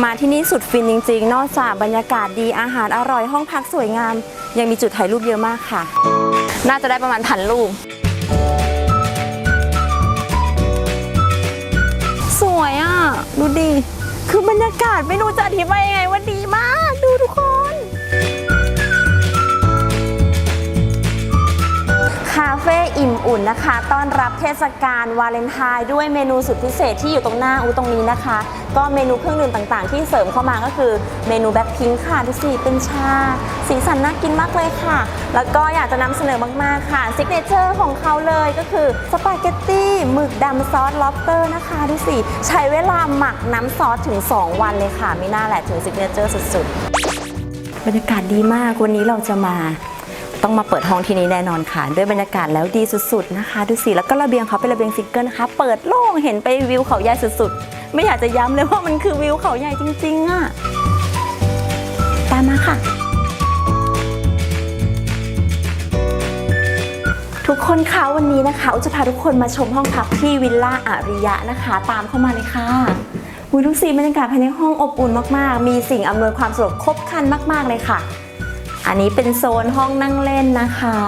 มาที่นี่สุดฟินจริง ๆ นอกจากบรรยากาศดีอาหารอร่อยห้องพักสวยงาม ยังมีจุดถ่ายรูปเยอะมากค่ะ น่าจะได้ประมาณพันรูป สวยอะ ดูดิ คือบรรยากาศไม่รู้จะอธิบายยังไงว่าดีมาก ดูทุกคน อุ่นนะคะ ต้อนรับเทศกาลวาเลนไทน์ด้วยเมนูสุดพิเศษที่อยู่ตรงหน้าอูตรงนี้นะคะ ก็เมนูเครื่องดื่มต่างๆ ที่เสริมเข้ามาก็คือเมนูแบ็คพิงค์ค่ะดูสิเป็นชา สีสันน่ากินมากเลยค่ะ แล้วก็อยากจะนำเสนอมากๆค่ะซิกเนเจอร์ของเขาเลยก็คือสปาเกตตี้หมึกดำซอสล็อบสเตอร์นะคะดูสิใช้เวลาหมักน้ำซอสถึง 2 วันเลยค่ะไม่น่าแหละถึงซิกเนเจอร์สุดๆ บรรยากาศดีมากวันนี้เราจะมา ต้องมาเปิดห้องที่นี้แน่นอนค่ะ ด้วยบรรยากาศแล้วดีสุดๆนะคะ ดูสิ แล้วก็ระเบียงเขาเป็นระเบียงซิงเกิลนะคะ เปิดโล่งเห็นไปวิวเขาใหญ่สุดๆ ไม่อยากจะย้ำเลยว่ามันคือวิวเขาใหญ่จริงๆอะตามมาค่ะทุกคนคะวันนี้นะคะอุจจะพาทุกคนมาชมห้องพักที่วิลล่าอาริยะนะคะ ตามเข้ามาเลยค่ะวิวทุกสีบรรยากาศภายในห้องอบอุ่นมากๆ มีสิ่งอำนวยความสะดวกครบครันมาก ๆ เลยค่ะ อันนี้เป็นโซนห้องนั่งเล่นนะคะ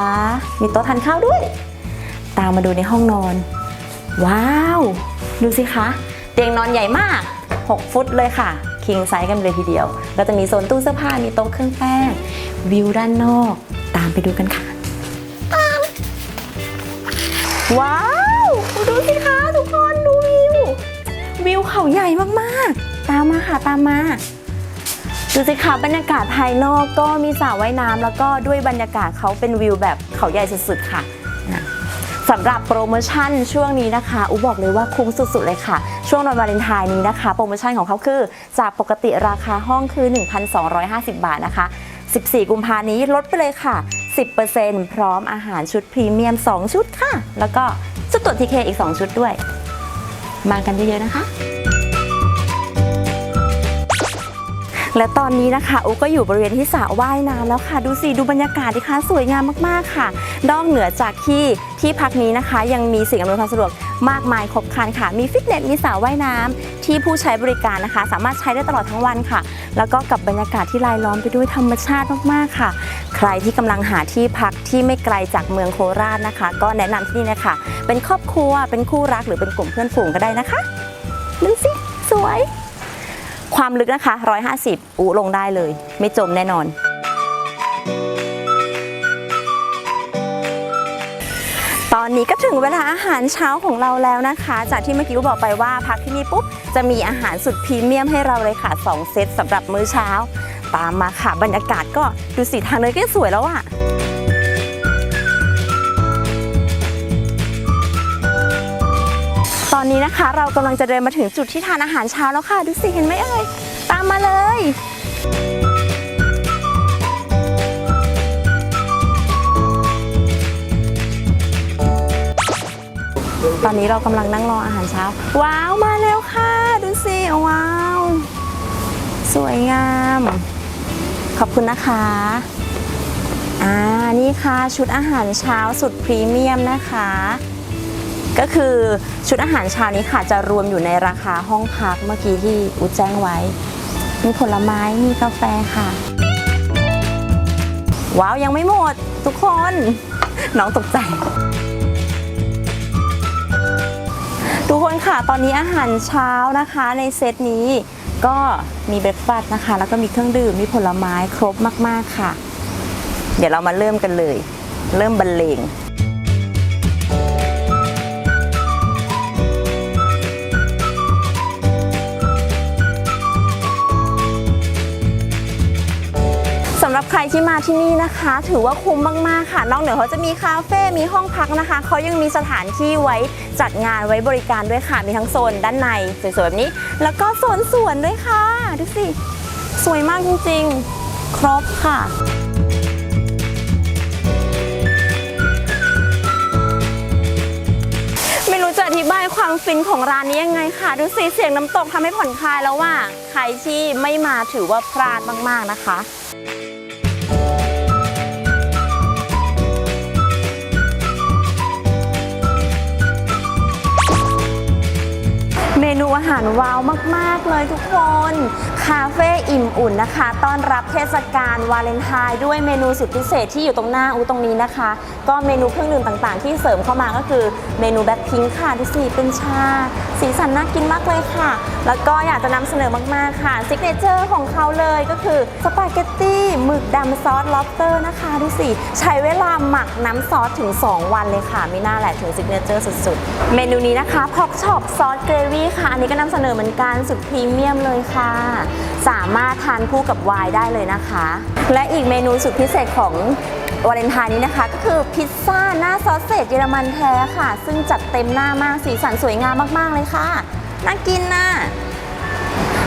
มีโต๊ะทานข้าวด้วย ตามมาดูในห้องนอน ว้าว ดูสิคะ เตียงนอนใหญ่มาก 6 ฟุตเลยค่ะ คิงไซส์กันเลยทีเดียว ก็จะมีโซนตู้เสื้อผ้า มีโต๊ะเครื่องแป้ง วิวด้านนอก ตามไปดูกันค่ะ ว้าว ดูสิคะทุกคน ดูวิว วิวเขาใหญ่มากๆ ตามมาค่ะ ตามมา ดูสิคะบรรยากาศภายนอกก็มีสระว่ายน้ำแล้วก็ด้วยบรรยากาศเขาเป็นวิวแบบเขาใหญ่สุดๆค่ะสำหรับโปรโมชั่นช่วงนี้นะคะ อุบอกเลยว่าคุ้มสุดๆเลยค่ะ ช่วงวันวาเลนไทน์นี้นะคะ โปรโมชั่นของเขาคือ จากปกติราคาห้องคือ 1,250 บาทนะคะ 14 กุมภานี้ลดไปเลยค่ะ 10%พร้อมอาหารชุดพรีเมียม 2 ชุดค่ะ แล้วก็ชุดตรวจทีเคอีก 2 ชุดด้วย มากันเยอะๆนะคะ และตอนนี้นะคะอุก็อยู่บริเวณที่สระว่ายน้ำแล้วค่ะ ดูสิดูบรรยากาศดิคะสวยงามมากๆค่ะ นอกเหนือจากที่ที่พักนี้นะคะ ยังมีสิ่งอำนวยความสะดวกมากมายครบครันค่ะ มีฟิตเนสมีสระว่ายน้ำที่ผู้ใช้บริการนะคะ สามารถใช้ได้ตลอดทั้งวันค่ะ แล้วก็กับบรรยากาศที่รายล้อมไปด้วยธรรมชาติมากๆค่ะ ใครที่กำลังหาที่พักที่ไม่ไกลจากเมืองโคราชนะคะ ก็แนะนำที่นี่นะคะ เป็นครอบครัวเป็นคู่รักหรือเป็นกลุ่มเพื่อนฝูงก็ได้นะคะดูสิสวย ความลึกนะคะ 150อูลงได้เลย ไม่จมแน่นอน ตอนนี้ก็ถึงเวลาอาหารเช้าของเราแล้วนะคะ จากที่เมื่อกี้บอกไปว่าพักที่นี่ปุ๊บ จะมีอาหารสุดพรีเมียมให้เราเลยค่ะ 2 เซตสำหรับมื้อเช้า ตามมาค่ะบรรยากาศก็ดูสีทางเดินก็สวยแล้วอะต อนนี้นะคะ เรากำลังจะเดินมาถึงจุดที่ทานอาหารเช้าแล้วค่ะ ดูสิเห็นไหมเอ่ย ตามมาเลยตอนนี้เรากำลังนั่งรออาหารเช้า ว้าวมาแล้วค่ะ ดูสิว้าว สวยงาม ขอบคุณนะคะ อ่านี่ค่ะชุดอาหารเช้าสุดพรีเมียมนะคะ ก็คือชุดอาหารเช้านี้ค่ะจะรวมอยู่ในราคาห้องพักเมื่อกี้ที่อูแจ้งไว้ มีผลไม้มีกาแฟค่ะ ว้าวยังไม่หมด ทุกคน น้องตกใจ ทุกคนค่ะตอนนี้อาหารเช้านะคะในเซตนี้ก็มีเบรคฟาสต์นะคะ แล้วก็มีเครื่องดื่มมีผลไม้ครบมาก ๆ ค่ะ เดี๋ยวเรามาเริ่มกันเลย เริ่มบรรเลงำหรับใครที่มาที่นี่นะคะ ถือว่าคุ้มมาก ๆ ค่ะ นอกเหนือเขาจะมีคาเฟ่มีห้องพักนะคะ เขายังมีสถานที่ไว้จัดงานไว้บริการด้วยค่ะ มีทั้งโซนด้านในสวยๆแบบนี้ แล้วก็โซนสวนด้วยค่ะ ดูสิ สวยมากจริง ๆ ครบค่ะไม่รู้จะอธิบายความฟินของร้านนี้ยังไงค่ะ ดูสิเสียงน้ำตกทำให้ผ่อนคลายแล้วว่า ใครที่ไม่มาถือว่าพลาดมาก ๆ นะคะ นูอาหารว้าวมาก ๆ เลยทุกคน คาเฟ่อิ่มอุ่นนะคะ ต้อนรับเทศกาลวาเลนไทน์ด้วยเมนูสุดพิเศษที่อยู่ตรงหน้าอูตรงนี้นะคะ ก็เมนูเครื่องดื่มต่างๆ ที่เสริมเข้ามาก็คือเมนูแบ็คพิงค์ค่ะดูสิเป็นชา สีสันน่ากินมากเลยค่ะ แล้วก็อยากจะนำเสนอมากๆค่ะซิกเนเจอร์ของเขาเลยก็คือสปาเกตตี้หมึกดำซอสล็อบสเตอร์นะคะดูสิใช้เวลาหมักน้ำซอสถึง 2 วันเลยค่ะไม่น่าแหละถึงซิกเนเจอร์สุดๆ เมนูนี้นะคะพอกช็อปซอสเกรวี่ค่ะ อันนี้ก็นำเสนอเหมือนกันสุดพรีเมียมเลยค่ะสามารถทานคู่กับไวน์ได้เลยนะคะ และอีกเมนูสุดพิเศษของวาเลนไทน์นี้นะคะ ก็คือพิซซ่าหน้าซอสเศษเยอรมันแท้ค่ะ ซึ่งจัดเต็มหน้ามากสีสันสวยงามมาก ๆ เลยค่ะ น่ากินน่ะ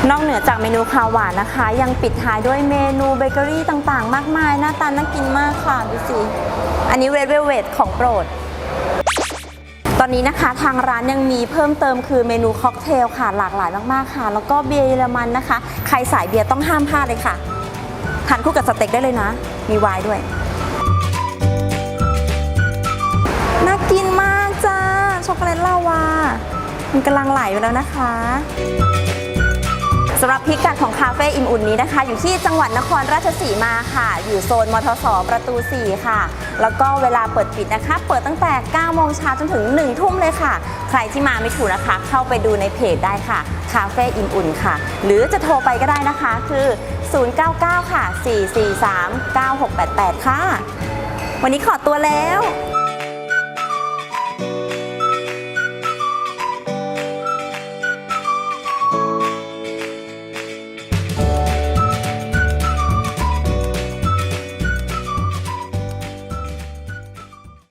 นอกเหนือจากเมนูคาวหวานนะคะ ยังปิดท้ายด้วยเมนูเบเกอรี่ต่างๆ มากมายหน้าตาน่ากินมากค่ะดูสิ อันนี้เรดเวลเวทของโปรด ตอนนี้นะคะทางร้านยังมีเพิ่มเติมคือเมนูค็อกเทลค่ะหลากหลายมากๆค่ะ แล้วก็เบียร์เยอรมันนะคะ ใครสายเบียร์ต้องห้ามพลาดเลยค่ะทานคู่กับสเต็กได้เลยนะ มีไวน์ด้วยน่ากินมากจ้าช็อกโกแลตลาวามันกำลังไหลไปแล้วนะคะ สำหรับพิกัดของคาเฟ่อิ่มอุ่นนี้นะคะ อยู่ที่จังหวัดนครราชสีมาค่ะ อยู่โซนมทสประตู 4 ค่ะ แล้วก็เวลาเปิดปิดนะคะ เปิดตั้งแต่ 9 โมงเช้าจนถึง 1 ทุ่มเลยค่ะ ใครที่มาไม่ถูกนะคะ เข้าไปดูในเพจได้ค่ะคาเฟ่อิ่มอุ่นค่ะ หรือจะโทรไปก็ได้นะคะคือ 099 ค่ะ 443 9688 ค่ะ วันนี้ขอตัวแล้ว